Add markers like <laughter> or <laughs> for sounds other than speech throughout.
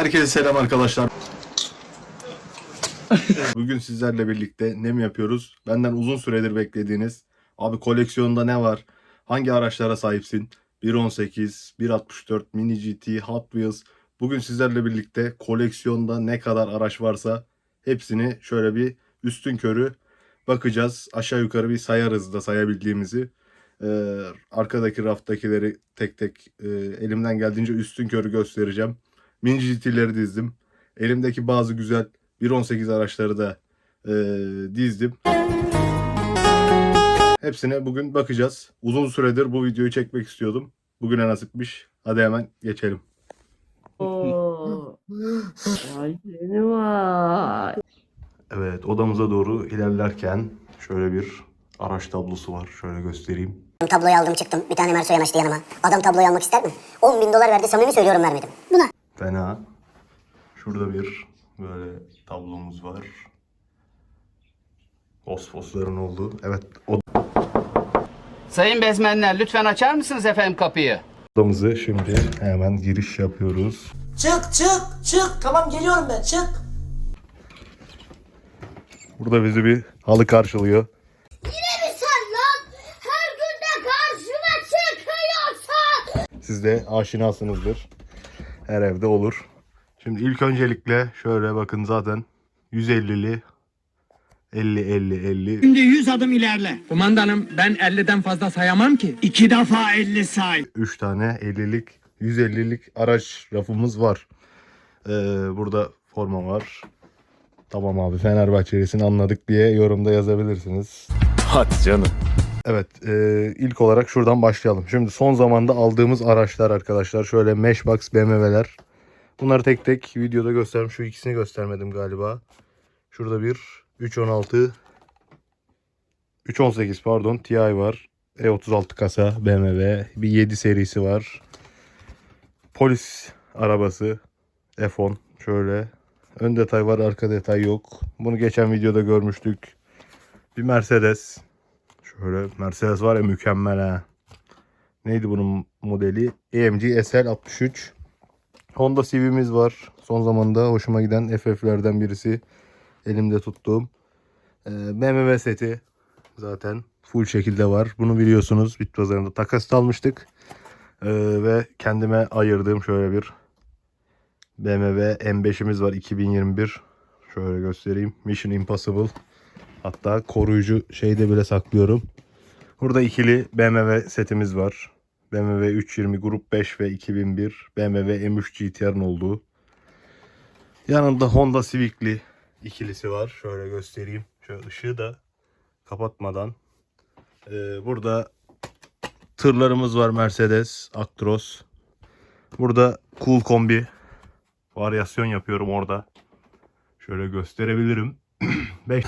Herkese selam arkadaşlar. <laughs> Bugün sizlerle birlikte ne mi yapıyoruz? Benden uzun süredir beklediğiniz abi koleksiyonda ne var? Hangi araçlara sahipsin? 1.18, 1.64, Mini GT, Hot Wheels. Bugün sizlerle birlikte koleksiyonda ne kadar araç varsa hepsini şöyle bir üstün körü bakacağız. Aşağı yukarı bir sayarız da sayabildiğimizi. Ee, arkadaki raftakileri tek tek e, elimden geldiğince üstün körü göstereceğim. Mini GT'leri dizdim. Elimdeki bazı güzel 1.18 araçları da e, dizdim. Hepsine bugün bakacağız. Uzun süredir bu videoyu çekmek istiyordum. Bugüne nasipmiş. Hadi hemen geçelim. Oo. Vay seni vay. Evet odamıza doğru ilerlerken şöyle bir araç tablosu var. Şöyle göstereyim. Tabloyu aldım çıktım. Bir tane Merso yanaştı yanıma. Adam tabloyu almak ister mi? 10 bin dolar verdi samimi söylüyorum vermedim. Buna. Fena. Şurada bir böyle tablomuz var. Fosfosların olduğu. Evet Sayın bezmenler lütfen açar mısınız efendim kapıyı? odamızı şimdi hemen giriş yapıyoruz. Çık çık çık. Tamam geliyorum ben çık. Burada bizi bir halı karşılıyor. sen lan? Her gün de karşıma çıkıyorsun. Siz de aşinasınızdır. Her evde olur. Şimdi ilk öncelikle şöyle bakın zaten 150'li 50 50 50 Şimdi 100 adım ilerle. Kumandanım ben 50'den fazla sayamam ki. İki defa 50 say. 3 tane 50'lik 150'lik araç rafımız var. Ee, burada forma var. Tamam abi Fenerbahçe'lisini anladık diye yorumda yazabilirsiniz. Hadi canım. Evet e, ilk olarak şuradan başlayalım. Şimdi son zamanda aldığımız araçlar arkadaşlar. Şöyle Matchbox BMW'ler. Bunları tek tek videoda gösterdim. Şu ikisini göstermedim galiba. Şurada bir 316 318 pardon Ti var. E36 kasa BMW. Bir 7 serisi var. Polis arabası F10 şöyle. Ön detay var arka detay yok. Bunu geçen videoda görmüştük. Bir Mercedes. Şöyle Mercedes var ya mükemmel ha. Neydi bunun modeli? AMG SL63. Honda CV'miz var. Son zamanda hoşuma giden FF'lerden birisi. Elimde tuttuğum. Ee, BMW seti zaten full şekilde var. Bunu biliyorsunuz bit pazarında takas almıştık. Ee, ve kendime ayırdığım şöyle bir BMW M5'imiz var 2021. Şöyle göstereyim. Mission Impossible. Hatta koruyucu şeyde bile saklıyorum. Burada ikili BMW setimiz var. BMW 320 Grup 5 ve 2001. BMW M3 GTR'ın olduğu. Yanında Honda Civic'li ikilisi var. Şöyle göstereyim. Şöyle ışığı da kapatmadan. Ee, burada tırlarımız var Mercedes, Actros. Burada Cool Kombi varyasyon yapıyorum orada. Şöyle gösterebilirim. <clears throat> 5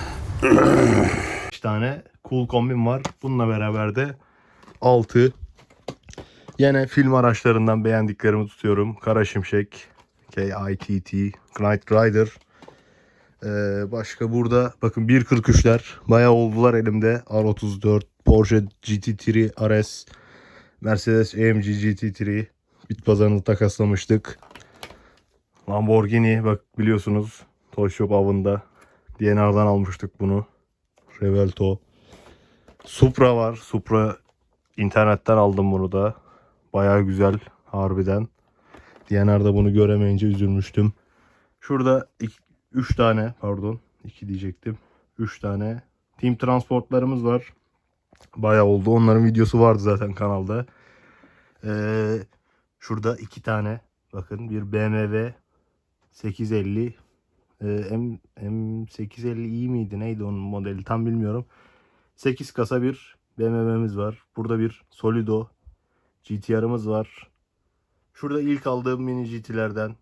tane cool kombin var. Bununla beraber de 6 yine film araçlarından beğendiklerimi tutuyorum. Kara Şimşek, KITT, Knight Rider. Ee, başka burada bakın 1.43'ler bayağı oldular elimde. R34, Porsche GT3 RS, Mercedes AMG GT3 bit pazarını takaslamıştık. Lamborghini bak biliyorsunuz Toy Shop avında DNR'dan almıştık bunu. Revelto. Supra var. Supra internetten aldım bunu da. Baya güzel harbiden. DNR'da bunu göremeyince üzülmüştüm. Şurada 3 tane pardon 2 diyecektim. 3 tane Team Transportlarımız var. Baya oldu. Onların videosu vardı zaten kanalda. Ee, şurada 2 tane bakın bir BMW 850 ee, M, M850 iyi miydi neydi onun modeli tam bilmiyorum. 8 kasa bir BMW'miz var. Burada bir Solido GTR'ımız var. Şurada ilk aldığım mini GT'lerden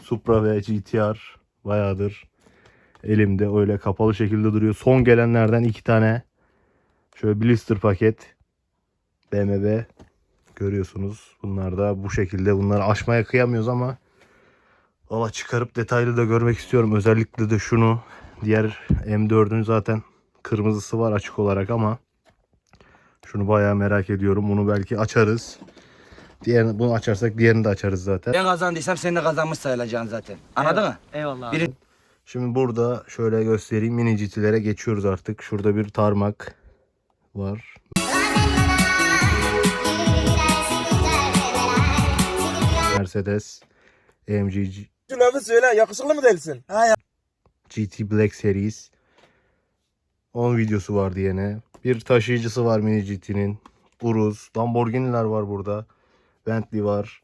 Supra ve GTR bayağıdır elimde öyle kapalı şekilde duruyor. Son gelenlerden iki tane şöyle blister paket BMW görüyorsunuz. Bunlar da bu şekilde bunları aşmaya kıyamıyoruz ama Valla çıkarıp detaylı da görmek istiyorum. Özellikle de şunu. Diğer M4'ün zaten kırmızısı var açık olarak ama şunu bayağı merak ediyorum. Bunu belki açarız. Diğerini, bunu açarsak diğerini de açarız zaten. Ben kazandıysam sen de kazanmış sayılacaksın zaten. Anladın mı? Eyvallah. Biri- Şimdi burada şöyle göstereyim. Mini GT'lere geçiyoruz artık. Şurada bir tarmak var. Mercedes AMG Şu lafı söyle yakışıklı mı değilsin? Ha ya. GT Black Series. 10 videosu var diyene. Bir taşıyıcısı var Mini GT'nin. Urus. Lamborghini'ler var burada. Bentley var.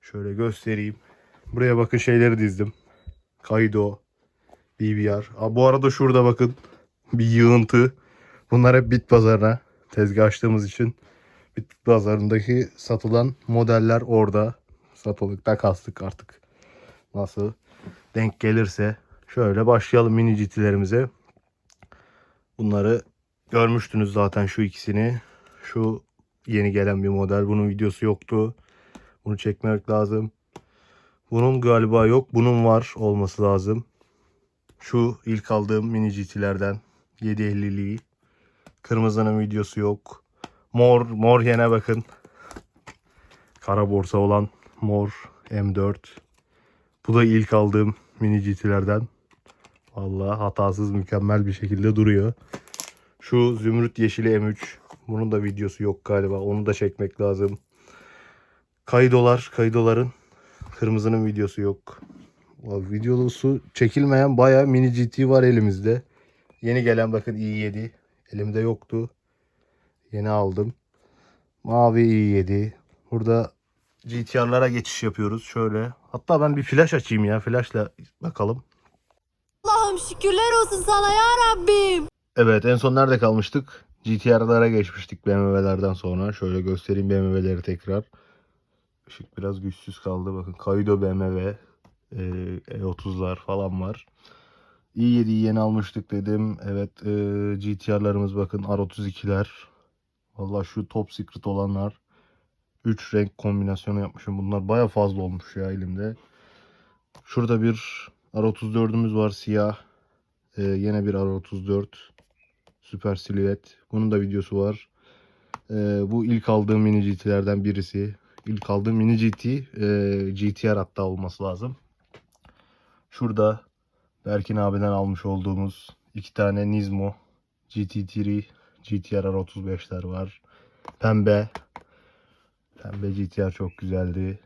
Şöyle göstereyim. Buraya bakın şeyleri dizdim. Kaido. BBR. Aa, bu arada şurada bakın. Bir yığıntı. Bunlar hep bit pazarına tezgah açtığımız için bit pazarındaki satılan modeller orada. Satılık takaslık artık. Nasıl denk gelirse. Şöyle başlayalım mini GT'lerimize. Bunları görmüştünüz zaten şu ikisini. Şu yeni gelen bir model. Bunun videosu yoktu. Bunu çekmek lazım. Bunun galiba yok. Bunun var olması lazım. Şu ilk aldığım mini GT'lerden 750'liği. Kırmızının videosu yok. Mor, mor yine bakın. Kara borsa olan mor M4. Bu da ilk aldığım mini GT'lerden. Vallahi hatasız mükemmel bir şekilde duruyor. Şu zümrüt yeşili M3. Bunun da videosu yok galiba. Onu da çekmek lazım. Kaydolar, kaydoların kırmızının videosu yok. Vallahi Videosu çekilmeyen bayağı mini GT var elimizde. Yeni gelen bakın i7. Elimde yoktu. Yeni aldım. Mavi i7. Burada GTR'lara geçiş yapıyoruz. Şöyle. Hatta ben bir flash açayım ya. Flashla bakalım. Allah'ım şükürler olsun sana ya Rabbim. Evet en son nerede kalmıştık? GTR'lara geçmiştik BMW'lerden sonra. Şöyle göstereyim BMW'leri tekrar. Işık biraz güçsüz kaldı. Bakın Kaido BMW. e, E30'lar falan var. i7'yi yeni almıştık dedim. Evet e, GTR'larımız bakın R32'ler. Valla şu top secret olanlar. 3 renk kombinasyonu yapmışım. Bunlar baya fazla olmuş ya elimde. Şurada bir R34'ümüz var siyah. Ee, yine bir R34 süper silüet. Bunun da videosu var. Ee, bu ilk aldığım mini GT'lerden birisi. İlk aldığım mini GT e, GTR hatta olması lazım. Şurada Berkin abiden almış olduğumuz iki tane Nismo GT3 GTR R35'ler var. Pembe. Pembe GTR çok güzeldi.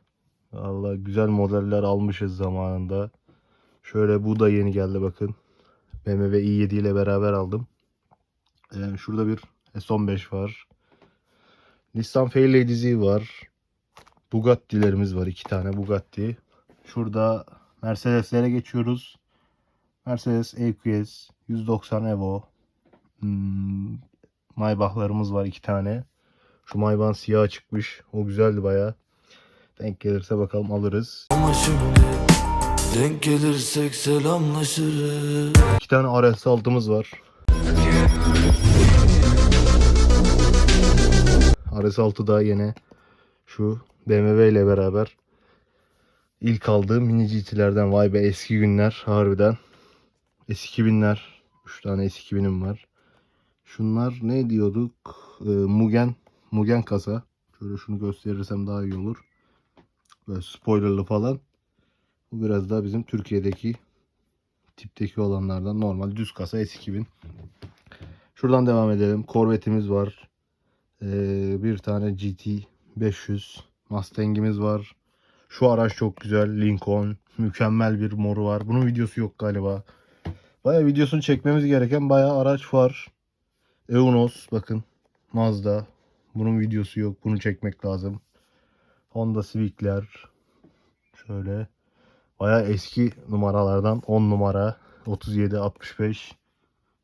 Valla güzel modeller almışız zamanında. Şöyle bu da yeni geldi bakın. BMW i7 ile beraber aldım. Ee, şurada bir S15 var. Nissan Fairlady Z var. Bugatti'lerimiz var. iki tane Bugatti. Şurada Mercedes'lere geçiyoruz. Mercedes EQS 190 Evo. Hmm, Maybach'larımız var iki tane. Şu Maybach siyah çıkmış. O güzeldi baya. Denk gelirse bakalım alırız. Ama şimdi denk gelirsek selamlaşırız. İki tane RS6'mız var. RS6 da yine şu BMW ile beraber ilk aldığım mini GT'lerden vay be eski günler harbiden. S2000'ler. 3 tane S2000'im var. Şunlar ne diyorduk? Ee, Mugen. Mugen kasa. Şöyle şunu gösterirsem daha iyi olur. Böyle spoilerlı falan. Bu biraz daha bizim Türkiye'deki tipteki olanlardan normal düz kasa S2000. Şuradan devam edelim. Corvette'imiz var. Ee, bir tane GT 500 Mustang'imiz var. Şu araç çok güzel. Lincoln. Mükemmel bir moru var. Bunun videosu yok galiba. Baya videosunu çekmemiz gereken baya araç var. Eunos bakın. Mazda. Bunun videosu yok. Bunu çekmek lazım. Honda Civic'ler. Şöyle. Baya eski numaralardan 10 numara 37 65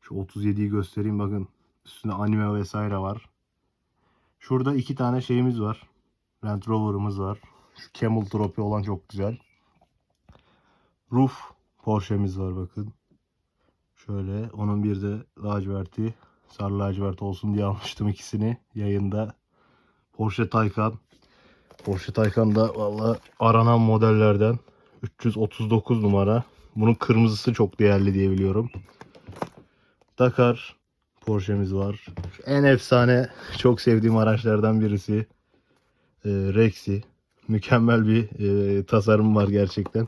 şu 37'yi göstereyim bakın üstünde anime vesaire var. Şurada iki tane şeyimiz var. Land Rover'ımız var. Şu Camel Trophy olan çok güzel. Roof Porsche'miz var bakın. Şöyle onun bir de laciverti sarı lacivert olsun diye almıştım ikisini yayında. Porsche Taycan. Porsche Taycan da valla aranan modellerden. 339 numara. Bunun kırmızısı çok değerli diye biliyorum. Dakar Porsche'miz var. En efsane çok sevdiğim araçlardan birisi. e, Rex'i. Mükemmel bir e, tasarım var gerçekten.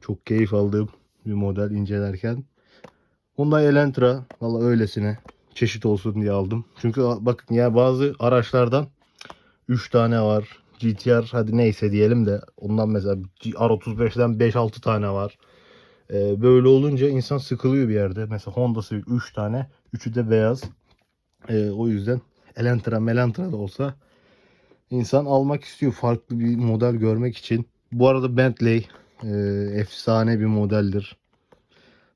Çok keyif aldığım bir model incelerken. Hyundai Elantra valla öylesine çeşit olsun diye aldım. Çünkü bakın ya bazı araçlardan 3 tane var. GTR hadi neyse diyelim de ondan mesela R35'den 5-6 tane var. Ee, böyle olunca insan sıkılıyor bir yerde. Mesela Honda Civic 3 tane. Üçü de beyaz. Ee, o yüzden Elantra Melantra da olsa insan almak istiyor. Farklı bir model görmek için. Bu arada Bentley e, efsane bir modeldir.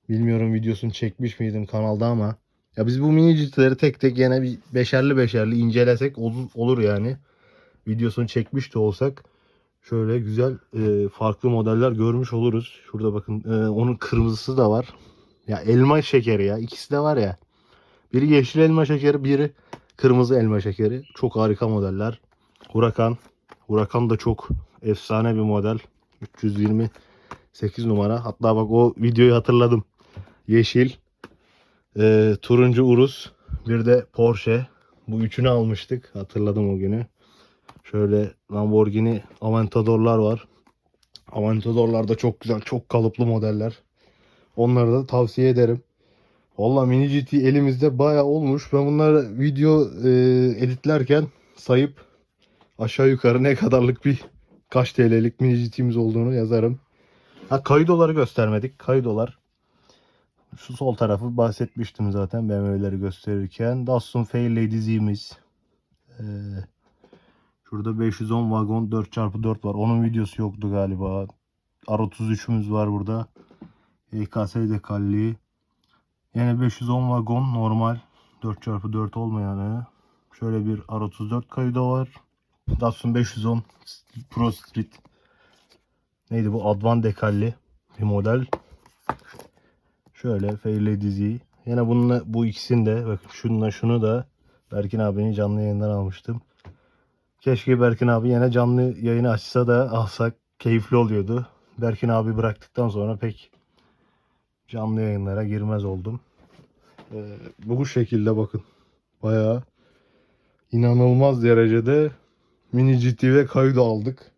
Bilmiyorum videosunu çekmiş miydim kanalda ama ya biz bu mini GT'leri tek tek yine bir beşerli beşerli incelesek olur, olur yani. Videosunu çekmiş de olsak şöyle güzel e, farklı modeller görmüş oluruz. Şurada bakın e, onun kırmızısı da var. Ya elma şekeri ya ikisi de var ya. Biri yeşil elma şekeri, biri kırmızı elma şekeri. Çok harika modeller. Huracan. Huracan da çok efsane bir model. 328 numara. Hatta bak o videoyu hatırladım. Yeşil, e, turuncu Urus, bir de Porsche. Bu üçünü almıştık. Hatırladım o günü. Şöyle Lamborghini Aventador'lar var. Aventador'lar da çok güzel, çok kalıplı modeller. Onları da tavsiye ederim. Valla Mini GT elimizde baya olmuş. Ben bunları video e, editlerken sayıp aşağı yukarı ne kadarlık bir kaç TL'lik Mini GT'miz olduğunu yazarım. Ha kaydoları göstermedik. Kaydolar. Şu sol tarafı bahsetmiştim zaten BMW'leri gösterirken. Datsun Fairlady Z'miz. Ee, şurada 510 vagon 4x4 var. Onun videosu yoktu galiba. R33'ümüz var burada. EKS dekalli. Yine 510 vagon normal 4x4 olmayanı. Şöyle bir R34 kaydı var. Datsun 510 Pro Street. Neydi bu? Advan dekalli bir model. Şöyle Fairlady dizi. Yine bununla bu ikisini de bakın şununla şunu da Berkin abinin canlı yayından almıştım. Keşke Berkin abi yine canlı yayını açsa da alsak keyifli oluyordu. Berkin abi bıraktıktan sonra pek canlı yayınlara girmez oldum. Ee, bu şekilde bakın. Bayağı inanılmaz derecede mini GT ve kaydı aldık.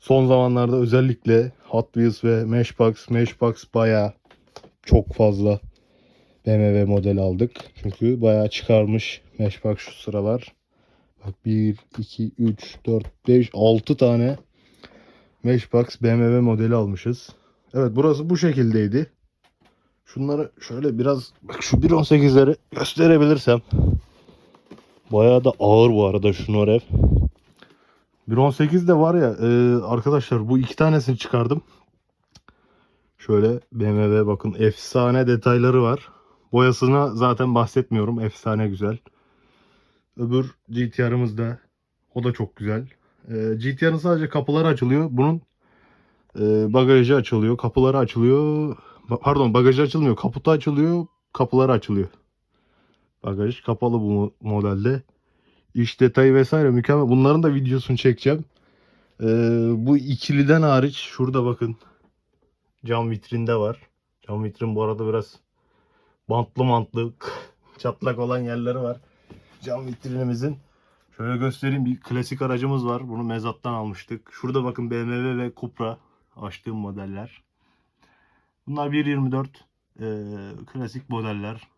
Son zamanlarda özellikle Hot Wheels ve Matchbox, Matchbox bayağı çok fazla BMW model aldık. Çünkü bayağı çıkarmış Matchbox şu sıralar. Bak 1, 2, 3, 4, 5, 6 tane Matchbox BMW modeli almışız. Evet burası bu şekildeydi. Şunları şöyle biraz bak şu 1.18'leri gösterebilirsem. Bayağı da ağır bu arada şu Norev. 1.18 de var ya e, arkadaşlar bu iki tanesini çıkardım. Şöyle BMW bakın efsane detayları var. Boyasına zaten bahsetmiyorum. Efsane güzel. Öbür GTR'ımız da o da çok güzel. E, GTR'ın sadece kapıları açılıyor. Bunun e, bagajı açılıyor. Kapıları açılıyor. Pardon bagajı açılmıyor. Kaputu açılıyor. Kapıları açılıyor. Bagaj kapalı bu mo- modelde. İç detayı vesaire mükemmel. Bunların da videosunu çekeceğim. E, bu ikiliden hariç şurada bakın. Cam vitrinde var. Cam vitrin bu arada biraz bantlı mantlı <laughs> çatlak olan yerleri var. Cam vitrinimizin. Şöyle göstereyim bir klasik aracımız var. Bunu mezattan almıştık. Şurada bakın BMW ve Cupra açtığım modeller. Bunlar 1.24 eee, klasik modeller.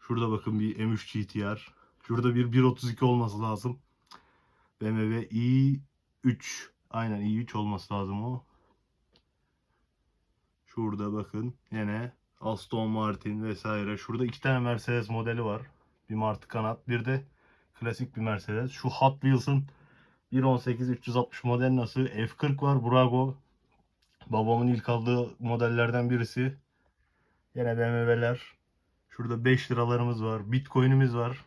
Şurada bakın bir M3 GTR. Şurada bir 1.32 olması lazım. BMW i3. Aynen i3 olması lazım o. Şurada bakın yine Aston Martin vesaire. Şurada iki tane Mercedes modeli var. Bir Martı kanat bir de klasik bir Mercedes. Şu Hot Wheels'ın 1.18 360 model nasıl? F40 var Bravo. Babamın ilk aldığı modellerden birisi. Yine BMW'ler. Şurada 5 liralarımız var. Bitcoin'imiz var.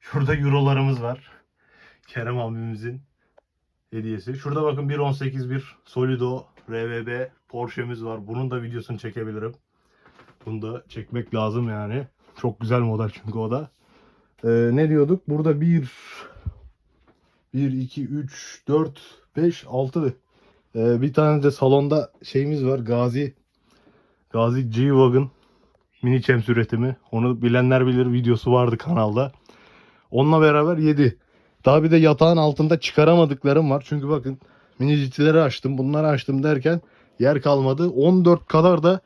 Şurada eurolarımız var. Kerem abimizin hediyesi. Şurada bakın 1.18 bir Solido RVB Porsche'miz var. Bunun da videosunu çekebilirim. Bunu da çekmek lazım yani. Çok güzel model çünkü o da. Ee, ne diyorduk? Burada 1 1 2 3 4 5 6 ee, bir tane de salonda şeyimiz var. Gazi Gazi G-Wagon Mini Champs üretimi. Onu bilenler bilir videosu vardı kanalda. Onunla beraber 7. Daha bir de yatağın altında çıkaramadıklarım var. Çünkü bakın mini GT'leri açtım. Bunları açtım derken yer kalmadı. 14 kadar da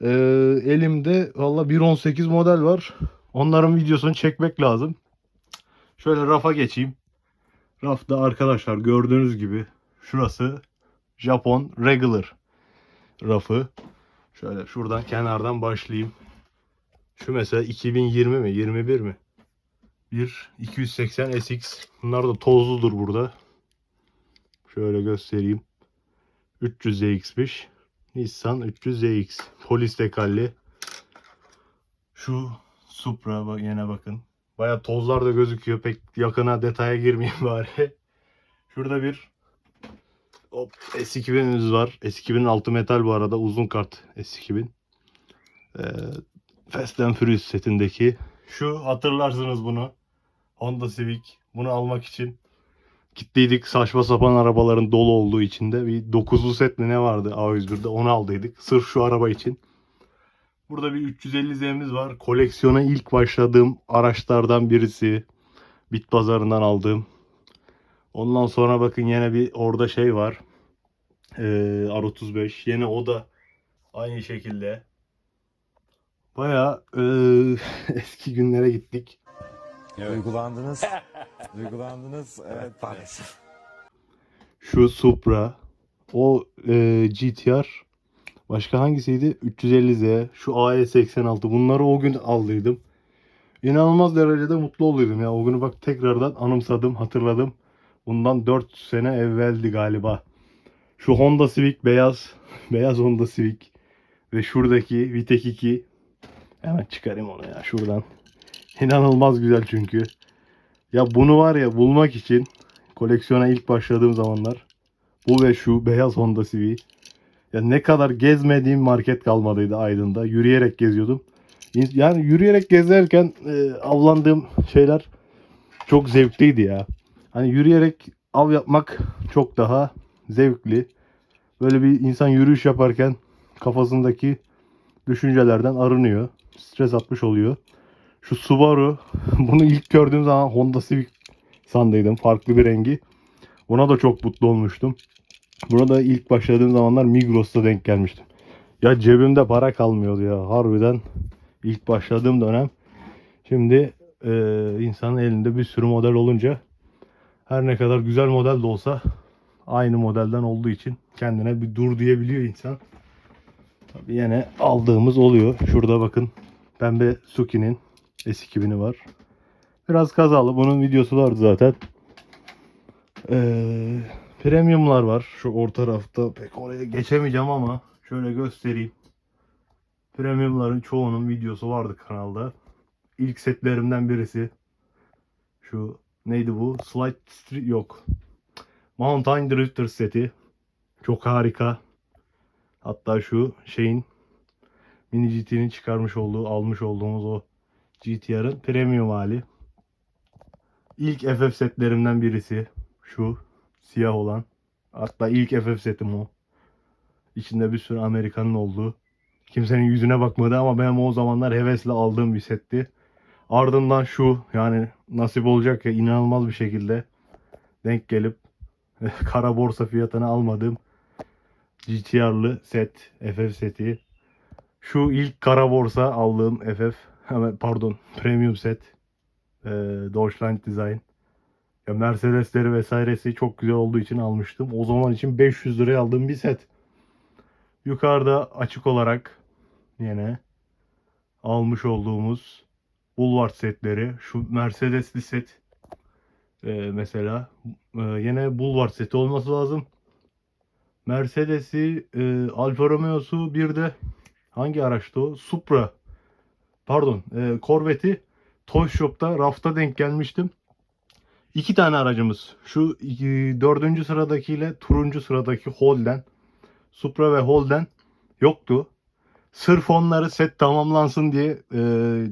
e, elimde valla 1.18 model var. Onların videosunu çekmek lazım. Şöyle rafa geçeyim. Rafta arkadaşlar gördüğünüz gibi şurası Japon regular rafı. Şöyle şuradan kenardan başlayayım. Şu mesela 2020 mi 21 mi? Bir 280 SX. Bunlar da tozludur burada. Şöyle göstereyim. 300 ZX'miş. Nissan 300 ZX. Polis tekalli. Şu Supra yine bakın. Baya tozlar da gözüküyor. Pek yakına detaya girmeyeyim <laughs> bari. Şurada bir hop, S2000'imiz var. S2000'in altı metal bu arada. Uzun kart S2000. Ee, Fast and Furious setindeki. Şu hatırlarsınız bunu. Honda Civic. Bunu almak için gittiydik. Saçma sapan arabaların dolu olduğu içinde. Bir 9'lu set mi ne vardı A101'de onu aldıydık. Sırf şu araba için. Burada bir 350 Z'miz var. Koleksiyona ilk başladığım araçlardan birisi. Bit pazarından aldığım. Ondan sonra bakın yine bir orada şey var. Ee, R35. Yine o da aynı şekilde. Baya <laughs> eski günlere gittik. Duygulandınız. Duygulandınız. <laughs> Evet maalesef. Şu Supra. O e, GTR. Başka hangisiydi? 350Z. Şu AE86. Bunları o gün aldıydım. İnanılmaz derecede mutlu oluydum ya. O günü bak tekrardan anımsadım, hatırladım. Bundan 4 sene evveldi galiba. Şu Honda Civic beyaz. <laughs> beyaz Honda Civic. Ve şuradaki Vitek 2. Hemen çıkarayım onu ya şuradan. İnanılmaz güzel çünkü. Ya bunu var ya bulmak için koleksiyona ilk başladığım zamanlar bu ve şu beyaz Honda Civic. Ya ne kadar gezmediğim market kalmadıydı Aydın'da. Yürüyerek geziyordum. Yani yürüyerek gezerken e, avlandığım şeyler çok zevkliydi ya. Hani yürüyerek av yapmak çok daha zevkli. Böyle bir insan yürüyüş yaparken kafasındaki düşüncelerden arınıyor. Stres atmış oluyor. Şu Subaru <laughs> bunu ilk gördüğüm zaman Honda Civic sandıydım. Farklı bir rengi. Buna da çok mutlu olmuştum. Buna da ilk başladığım zamanlar Migros'ta denk gelmiştim. Ya cebimde para kalmıyordu ya. Harbiden ilk başladığım dönem. Şimdi e, insanın elinde bir sürü model olunca her ne kadar güzel model de olsa aynı modelden olduğu için kendine bir dur diyebiliyor insan. Tabii yine aldığımız oluyor. Şurada bakın pembe Suki'nin S2000'i var. Biraz kazalı. Bunun videosu vardı zaten. Ee, premiumlar var. Şu orta rafta pek oraya geçemeyeceğim ama şöyle göstereyim. Premiumların çoğunun videosu vardı kanalda. İlk setlerimden birisi. Şu neydi bu? Slide Street yok. Mountain Drifter seti. Çok harika. Hatta şu şeyin Mini GT'nin çıkarmış olduğu, almış olduğumuz o GTR'ın premium hali. İlk FF setlerimden birisi şu siyah olan. Hatta ilk FF setim o. İçinde bir sürü Amerikan'ın olduğu. Kimsenin yüzüne bakmadı ama benim o zamanlar hevesle aldığım bir setti. Ardından şu yani nasip olacak ya inanılmaz bir şekilde denk gelip <laughs> kara borsa fiyatını almadığım GTR'lı set, FF seti. Şu ilk kara borsa aldığım FF, pardon <laughs> premium set. Ee, Deutschland Design. Ya Mercedesleri vesairesi çok güzel olduğu için almıştım. O zaman için 500 liraya aldığım bir set. Yukarıda açık olarak yine almış olduğumuz Boulevard setleri. Şu Mercedesli set ee, mesela. Ee, yine Boulevard seti olması lazım. Mercedes'i, e, Alfa Romeo'su bir de hangi araçtı o? Supra. Pardon, e, Corvette'i Toy Shop'ta rafta denk gelmiştim. İki tane aracımız. Şu dördüncü sıradakiyle turuncu sıradaki Holden. Supra ve Holden yoktu. Sırf onları set tamamlansın diye e,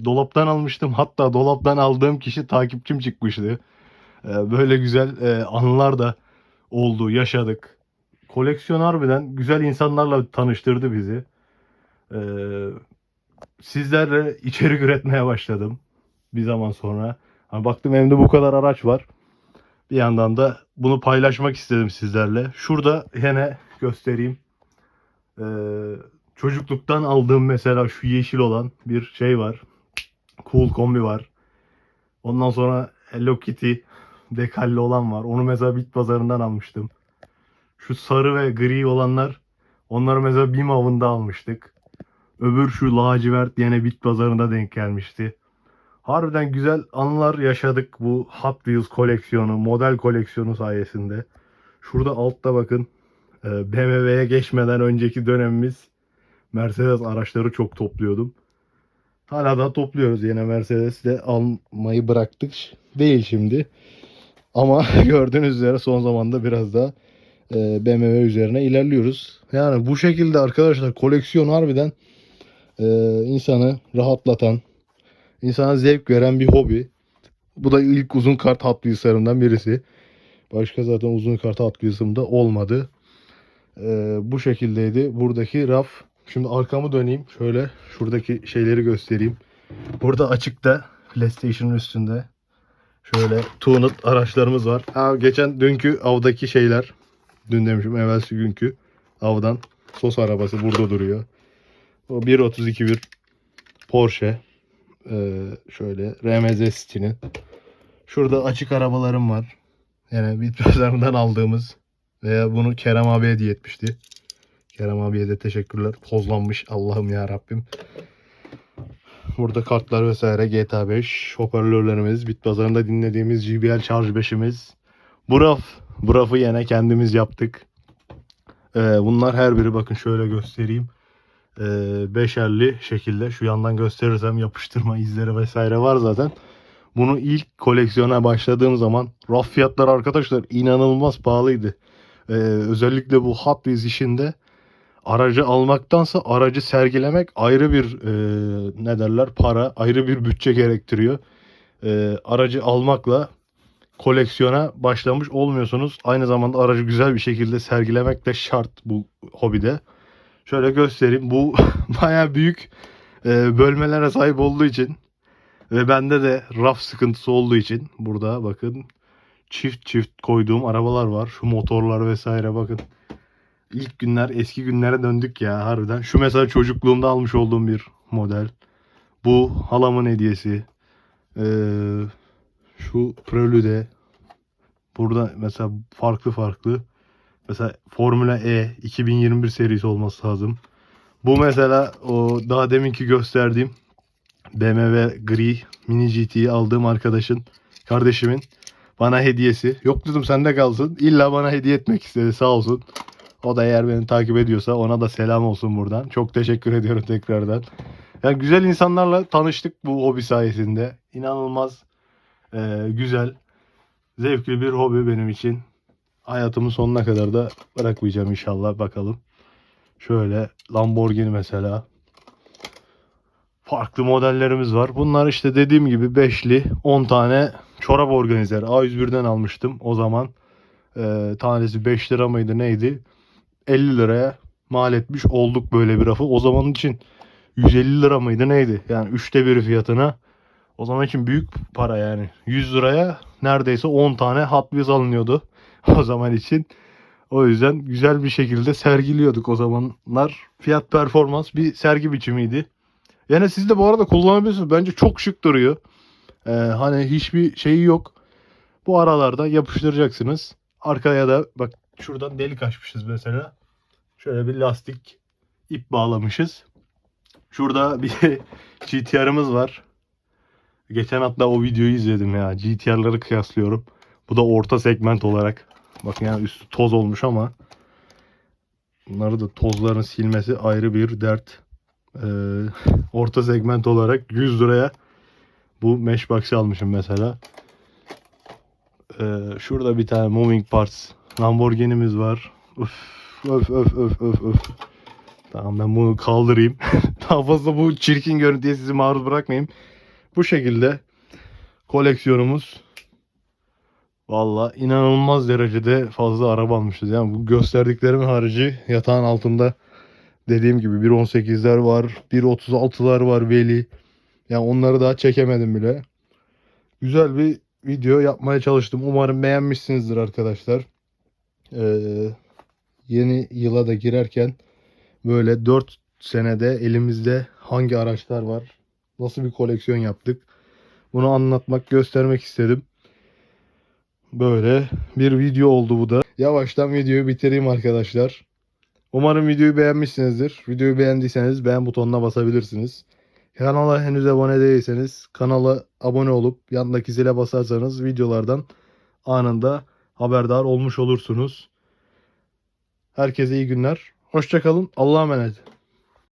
dolaptan almıştım. Hatta dolaptan aldığım kişi takipçim çıkmıştı. E, böyle güzel e, anılar da oldu, yaşadık. Koleksiyon harbiden güzel insanlarla tanıştırdı bizi. Ee, sizlerle içerik üretmeye başladım. Bir zaman sonra. Hani baktım elimde bu kadar araç var. Bir yandan da bunu paylaşmak istedim sizlerle. Şurada yine göstereyim. Ee, çocukluktan aldığım mesela şu yeşil olan bir şey var. Cool kombi var. Ondan sonra Hello Kitty dekalli olan var. Onu mesela bit pazarından almıştım. Şu sarı ve gri olanlar onları mesela BİM avında almıştık. Öbür şu lacivert yine bit pazarında denk gelmişti. Harbiden güzel anılar yaşadık bu Hot Wheels koleksiyonu, model koleksiyonu sayesinde. Şurada altta bakın e, BMW'ye geçmeden önceki dönemimiz Mercedes araçları çok topluyordum. Hala da topluyoruz yine Mercedes'le almayı bıraktık. Değil şimdi. Ama <laughs> gördüğünüz üzere son zamanda biraz da e, BMW üzerine ilerliyoruz. Yani bu şekilde arkadaşlar koleksiyon harbiden e, insanı rahatlatan, insana zevk veren bir hobi. Bu da ilk uzun kart Hot Wheels'larımdan birisi. Başka zaten uzun kart Hot Wheels'ımda olmadı. E, bu şekildeydi. Buradaki raf. Şimdi arkamı döneyim. Şöyle şuradaki şeyleri göstereyim. Burada açıkta PlayStation'ın üstünde şöyle tuned araçlarımız var. Ha, geçen dünkü avdaki şeyler. Dün demişim evvelsi günkü avdan. Sos arabası burada duruyor. O 1.32 bir Porsche. Ee, şöyle RMZ City'nin. Şurada açık arabalarım var. Yani bit pazarından aldığımız veya bunu Kerem abi hediye etmişti. Kerem abiye de teşekkürler. Tozlanmış Allah'ım ya Rabbim. Burada kartlar vesaire GTA 5 hoparlörlerimiz, bit pazarında dinlediğimiz JBL Charge 5'imiz. Bu raf, yine kendimiz yaptık. Ee, bunlar her biri bakın şöyle göstereyim. Ee, beşerli şekilde şu yandan gösterirsem yapıştırma izleri vesaire var zaten. Bunu ilk koleksiyona başladığım zaman raf fiyatları arkadaşlar inanılmaz pahalıydı. Ee, özellikle bu Hot Wheels işinde aracı almaktansa aracı sergilemek ayrı bir e, ne derler para ayrı bir bütçe gerektiriyor. E, aracı almakla koleksiyona başlamış olmuyorsunuz. Aynı zamanda aracı güzel bir şekilde sergilemek de şart bu hobide. Şöyle göstereyim. Bu <laughs> baya büyük e, bölmelere sahip olduğu için ve bende de raf sıkıntısı olduğu için burada bakın çift çift koyduğum arabalar var. Şu motorlar vesaire bakın. İlk günler eski günlere döndük ya harbiden. Şu mesela çocukluğumda almış olduğum bir model. Bu halamın hediyesi. Ee, şu Prelude. Burada mesela farklı farklı. Mesela Formula E 2021 serisi olması lazım. Bu mesela o daha deminki gösterdiğim BMW gri mini GT'yi aldığım arkadaşın kardeşimin bana hediyesi. Yok dedim sende kalsın. İlla bana hediye etmek istedi sağ olsun. O da eğer beni takip ediyorsa ona da selam olsun buradan. Çok teşekkür ediyorum tekrardan. Yani güzel insanlarla tanıştık bu hobi sayesinde. İnanılmaz e, güzel, zevkli bir hobi benim için. Hayatımın sonuna kadar da bırakmayacağım inşallah bakalım. Şöyle Lamborghini mesela. Farklı modellerimiz var. Bunlar işte dediğim gibi beşli 10 tane çorap organizer. A101'den almıştım o zaman. E, tanesi 5 lira mıydı neydi? 50 liraya mal etmiş olduk böyle bir rafı. O zaman için 150 lira mıydı neydi? Yani üçte biri fiyatına. O zaman için büyük para yani. 100 liraya neredeyse 10 tane Hot Wheels alınıyordu. <laughs> O zaman için. O yüzden güzel bir şekilde sergiliyorduk o zamanlar. Fiyat performans bir sergi biçimiydi. Yani siz de bu arada kullanabilirsiniz. Bence çok şık duruyor. Ee, hani hiçbir şeyi yok. Bu aralarda yapıştıracaksınız. Arkaya da bak şuradan delik açmışız mesela. Şöyle bir lastik ip bağlamışız. Şurada <laughs> bir GTR'ımız var. Geçen hatta o videoyu izledim ya. GTR'ları kıyaslıyorum. Bu da orta segment olarak. Bakın yani üstü toz olmuş ama bunları da tozların silmesi ayrı bir dert. Ee, <laughs> orta segment olarak 100 liraya bu Matchbox'ı almışım mesela. Ee, şurada bir tane Moving Parts Lamborghini'miz var. Öf, öf, öf, öf, öf, öf. Tamam ben bunu kaldırayım. <laughs> Daha fazla bu çirkin görüntüye sizi maruz bırakmayayım. Bu şekilde koleksiyonumuz Valla inanılmaz derecede fazla araba almışız. Yani bu gösterdiklerimin harici yatağın altında Dediğim gibi 1.18'ler var, 1.36'lar var Veli. Yani onları daha çekemedim bile. Güzel bir video yapmaya çalıştım. Umarım beğenmişsinizdir arkadaşlar. Ee, yeni yıla da girerken böyle 4 senede elimizde hangi araçlar var, nasıl bir koleksiyon yaptık. Bunu anlatmak, göstermek istedim. Böyle bir video oldu bu da. Yavaştan videoyu bitireyim arkadaşlar. Umarım videoyu beğenmişsinizdir. Videoyu beğendiyseniz beğen butonuna basabilirsiniz. Kanala henüz abone değilseniz kanala abone olup yandaki zile basarsanız videolardan anında haberdar olmuş olursunuz. Herkese iyi günler. Hoşçakalın. Allah'a emanet.